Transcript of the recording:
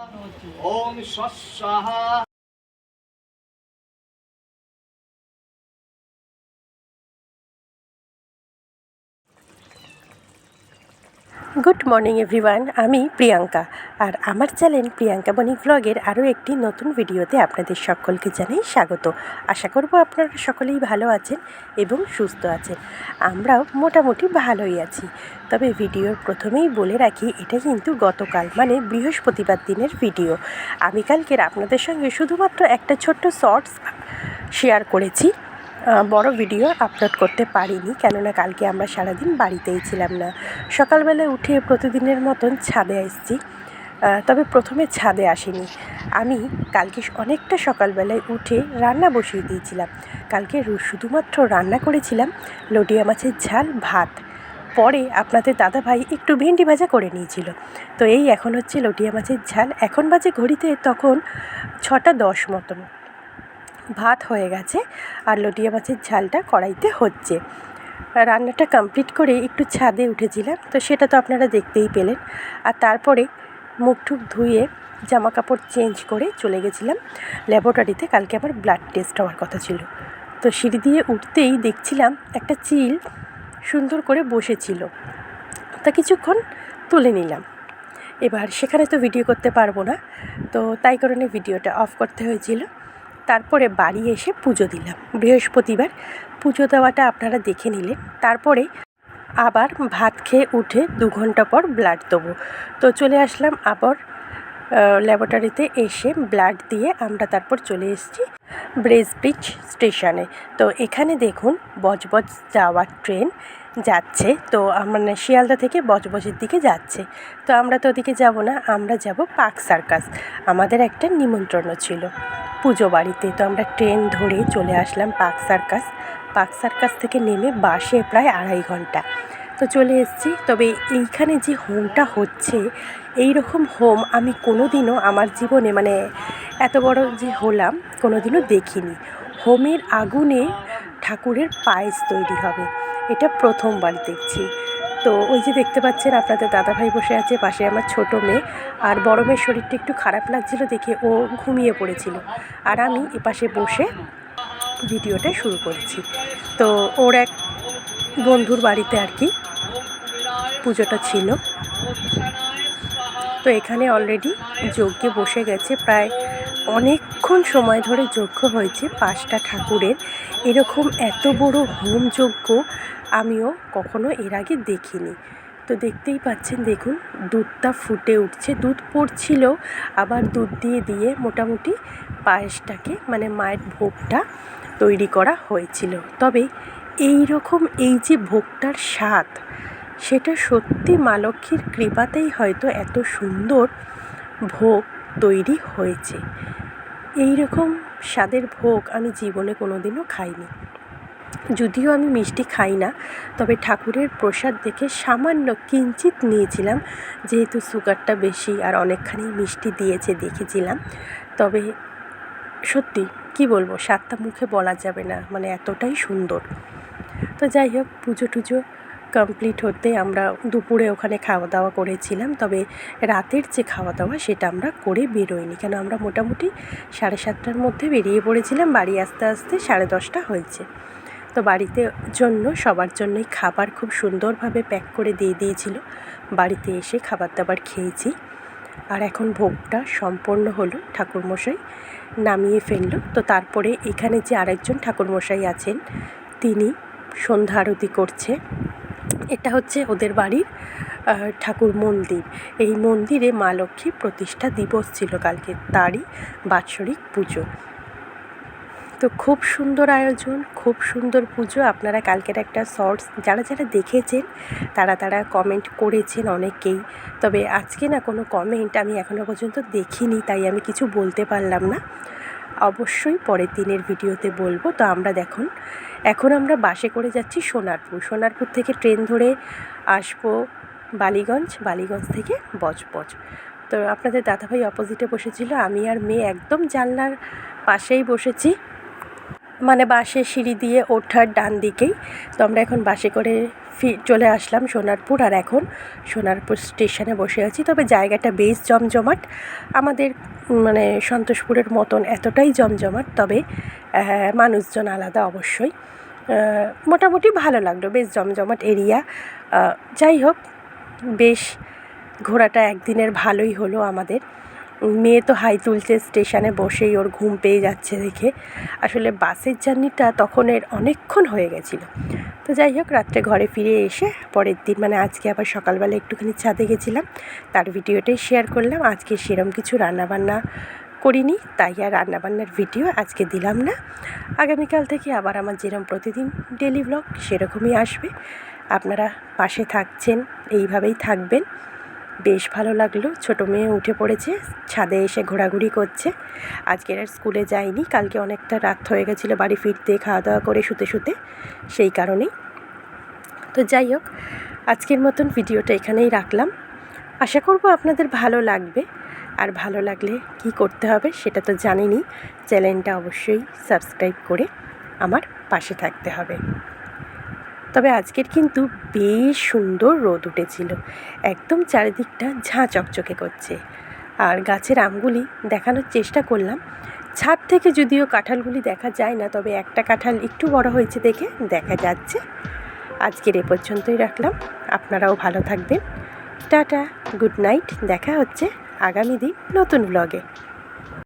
ओम स्वस्वाहा good morning everyone আমি প্রিয়াঙ্কা। আর আমার চ্যানেল প্রিয়াঙ্কা বণিক ব্লগের আরও একটি নতুন ভিডিওতে আপনাদের সকলকে জানাই স্বাগত। আশা করব আপনারা সকলেই ভালো আছেন এবং সুস্থ আছেন। আমরাও মোটামুটি ভালোই আছি। তবে ভিডিওর প্রথমেই বলে রাখি, এটা কিন্তু গতকাল মানে বৃহস্পতিবার দিনের ভিডিও। আমি কালকের আপনাদের সঙ্গে শুধুমাত্র একটা ছোট্ট শর্টস শেয়ার করেছি। বড় ভিডিও আপলোড করতে পারিনি, কেননা কালকে আমরা সারাদিন বাড়িতেই ছিলাম না। সকালবেলায় উঠে প্রতিদিনের মতন ছাদে এসেছি তবে প্রথমে ছাদে আসিনি। আমি কালকে অনেকটা সকালবেলায় উঠে রান্না বসিয়ে দিয়েছিলাম। কালকে শুধুমাত্র রান্না করেছিলাম লটিয়া মাছের ঝাল, ভাত। পরে আপনাদের দাদা ভাই একটু ভেন্ডি ভাজা করে নিয়েছিল। তো এই এখন হচ্ছে লটিয়া মাছের ঝাল। এখন বাজে ঘড়িতে তখন ছটা দশ মতন। ভাত হয়ে গেছে আর লটিয়া মাছের ঝালটা কড়াইতে হচ্ছে। রান্নাটা কমপ্লিট করে একটু ছাদে উঠেছিলাম, তো সেটা তো আপনারা দেখতেই পেলেন। আর তারপরে মুখ টুক ধুয়ে জামা কাপড় চেঞ্জ করে চলে গেছিলাম। ল্যাবরেটরিতে কালকে আমার ব্লাড টেস্ট হওয়ার কথা ছিল। তো সিঁড়ি দিয়ে উঠতেই দেখছিলাম একটা চিল সুন্দর করে বসেছিল। তা কিছুক্ষণ তুলে নিলাম। এবার সেখানে তো ভিডিও করতে পারব না, তো তাই কারণে ভিডিওটা অফ করতে হয়েছিল। তারপরে বাড়ি এসে পুজো দিলাম। বৃহস্পতিবার পুজো দেওয়াটা আপনারা দেখে নিলেন। তারপরে আবার ভাত খেয়ে উঠে দু ঘণ্টা পর ব্লাড দেবো। তো চলে আসলাম আবার ল্যাবরেটরিতে এসে ব্লাড দিয়ে আমরা তারপর চলে এসেছি ব্রেজ ব্রিজ স্টেশনে। তো এখানে দেখুন বজবজ যাওয়ার ট্রেন যাচ্ছে। তো মানে শিয়ালদা থেকে বজবজের দিকে যাচ্ছে। তো আমরা তো ওদিকে যাব না, আমরা যাব পার্ক সার্কাস। আমাদের একটা নিমন্ত্রণও ছিল। পুজো বাড়িতে। তো আমরা ট্রেন ধরে চলে আসলাম পার্ক সার্কাস। পার্ক সার্কাস থেকে নেমে বাসে প্রায় আড়াই ঘণ্টা। তো চলে এসেছি। তবে এইখানে যে হোমটা হচ্ছে এই রকম হোম আমি কোনো দিনও আমার জীবনে মানে এত বড় যে হলাম কোনো দিনও দেখিনি। হোমের আগুনে ঠাকুরের পায়েস তৈরি হবে। এটা প্রথমবার দেখছি। তো ওই যে দেখতে পাচ্ছেন আপনাদের দাদাভাই বসে আছে, পাশে আমার ছোট মেয়ে। আর বড় মেয়ের শরীরটা একটু খারাপ লাগছিল দেখে ও ঘুমিয়ে পড়েছিল। আর আমি এপাশে বসে ভিডিওটা শুরু করেছি। তো ওর এক বন্ধুর বাড়িতে আর কি পুজোটা ছিল। তো এখানে অলরেডি যজ্ঞে বসে গেছে। প্রায় অনেকক্ষণ সময় ধরে যজ্ঞ হয়েছে পাঁচটা ঠাকুরের। এরকম এত বড় হোম যজ্ঞ আমিও কখনো এর আগে দেখিনি। তো দেখতেই পাচ্ছেন, দেখুন, দুধটা ফুটে উঠছে। দুধ পড়ছিল, আবার দুধ দিয়ে দিয়ে মোটামুটি পায়েসটাকে মানে মায়ের ভোগটা তৈরি করা হয়েছিল। তবে এই রকম এই যে ভোগটার স্বাদ, সেটা সত্যি মা লক্ষ্মীর কৃপাতেই হয়তো এত সুন্দর ভোগ তৈরি হয়েছে। এই রকম স্বাদের ভোগ আমি জীবনে কোনো দিনও খাইনি। যদিও আমি মিষ্টি খাই না, তবে ঠাকুরের প্রসাদ দেখে সামান্য কিঞ্চিত নিয়েছিলাম, যেহেতু সুগারটা বেশি আর অনেকখানি মিষ্টি দিয়েছে দেখেছিলাম। তবে সত্যি, কি বলব, স্বাদটা মুখে বলা যাবে না মানে এতটাই সুন্দর। তো যাই হোক, পুজো টুজো কমপ্লিট হতে আমরা দুপুরে ওখানে খাওয়া দাওয়া করেছিলাম, তবে রাতের যে খাওয়া দাওয়া সেটা আমরা করে বেরোইনি। কেন আমরা মোটামুটি সাড়ে সাতটার মধ্যে বেরিয়ে পড়েছিলাম, বাড়ি আসতে আসতে সাড়ে দশটা হয়েছে। তো বাড়িতে জন্য সবার জন্যই খাবার খুব সুন্দরভাবে প্যাক করে দিয়ে দিয়েছিল। বাড়িতে এসে খাবার দাবার খেয়েছি। আর এখন ভোগটা সম্পন্ন হলো ঠাকুরমশাই নামিয়ে ফেলল। তো তারপরে এখানে যে আরেকজন ঠাকুরমশাই আছেন, তিনি সন্ধ্যা আরতি করছে। এটা হচ্ছে ওদের বাড়ির ঠাকুর মন্দির। এই মন্দিরে মা লক্ষ্মীর প্রতিষ্ঠা দিবস ছিল কালকে, তারই বাৎসরিক পুজো। তো খুব সুন্দর আয়োজন, খুব সুন্দর পুজো। আপনারা কালকের একটা শর্টস যারা যারা দেখেছেন, তারা তারা কমেন্ট করেছেন অনেকেই। তবে আজকে না কোনো কমেন্ট আমি এখনও পর্যন্ত দেখিনি, তাই আমি কিছু বলতে পারলাম না। অবশ্যই পরের দিনের ভিডিওতে বলব। তো আমরা দেখুন, এখন আমরা বাসে করে যাচ্ছি সোনারপুর। সোনারপুর থেকে ট্রেন ধরে আসব বালিগঞ্জ বালিগঞ্জ থেকে বজবজ। তো আপনাদের দাদাভাই অপোজিটে বসেছিল, আমি আর মেয়ে একদম জানলার পাশেই বসেছি। মানে বাসে সিঁড়ি দিয়ে ওঠার ডান দিকেই। তো আমরা এখন বাসে করে ফি, চলে আসলাম সোনারপুর আর এখন সোনারপুর স্টেশনে বসে আছি। তবে জায়গাটা বেশ জমজমাট। আমাদের মানে সন্তোষপুরের মতন এতটাই জমজমাট, তবে মানুষজন আলাদা অবশ্যই। মোটামুটি ভালো লাগল, বেশ জমজমাট এরিয়া। যাই হোক, বেশ, ঘোরাটা একদিনের ভালোই হলো আমাদের। মেয়ে তো হাই তুলছে স্টেশনে বসেই ওর ঘুম পেয়ে যাচ্ছে দেখে। আসলে বাসের জার্নিটা তখন এর অনেকক্ষণ হয়ে গেছিল। তো যাই হোক, রাত্রে ঘরে ফিরে এসে পরের দিন মানে আজকে আবার সকালবেলা একটুখানি ছাদে গেছিলাম। তার ভিডিওটাই শেয়ার করলাম। আজকে সেরম কিছু রান্নাবান্না করিনি, তাই আর রান্নাবান্নার ভিডিও আজকে দিলাম না। আগামীকাল থেকে আবার আমার যেরকম প্রতিদিন ডেলি ব্লগ সেরকমই আসবে। আপনারা পাশে থাকছেন, এইভাবেই থাকবেন। বেশ ভালো লাগল। ছোটো মেয়ে উঠে পড়েছে, ছাদে এসে ঘোরাঘুরি করছে। আজকের আর স্কুলে যায়নি, কালকে অনেকটা রাত হয়ে গেছিল বাড়ি ফিরতে খাওয়া দাওয়া করে শুতে শুতে, সেই কারণেই। তো যাই হোক, আজকের মতন ভিডিওটা এখানেই রাখলাম। আশা করব আপনাদের ভালো লাগবে। আর ভালো লাগলে কি করতে হবে সেটা তো জানেনই চ্যানেলটা অবশ্যই সাবস্ক্রাইব করে আমার পাশে থাকতে হবে। তবে আজকের কিন্তু বেশ সুন্দর রোদ উঠেছিল। একদম চারিদিকটা ঝাঁ চকচকে করছে। আর গাছের আমগুলি দেখানোর চেষ্টা করলাম। ছাদ থেকে যদিও কাঁঠালগুলি দেখা যায় না, তবে একটা কাঁঠাল একটু বড় হয়েছে দেখে দেখা যাচ্ছে। আজকের এ পর্যন্তই রাখলাম। আপনারাও ভালো থাকবেন। Tata, good night. দেখা হচ্ছে আগামী দিন নতুন ব্লগে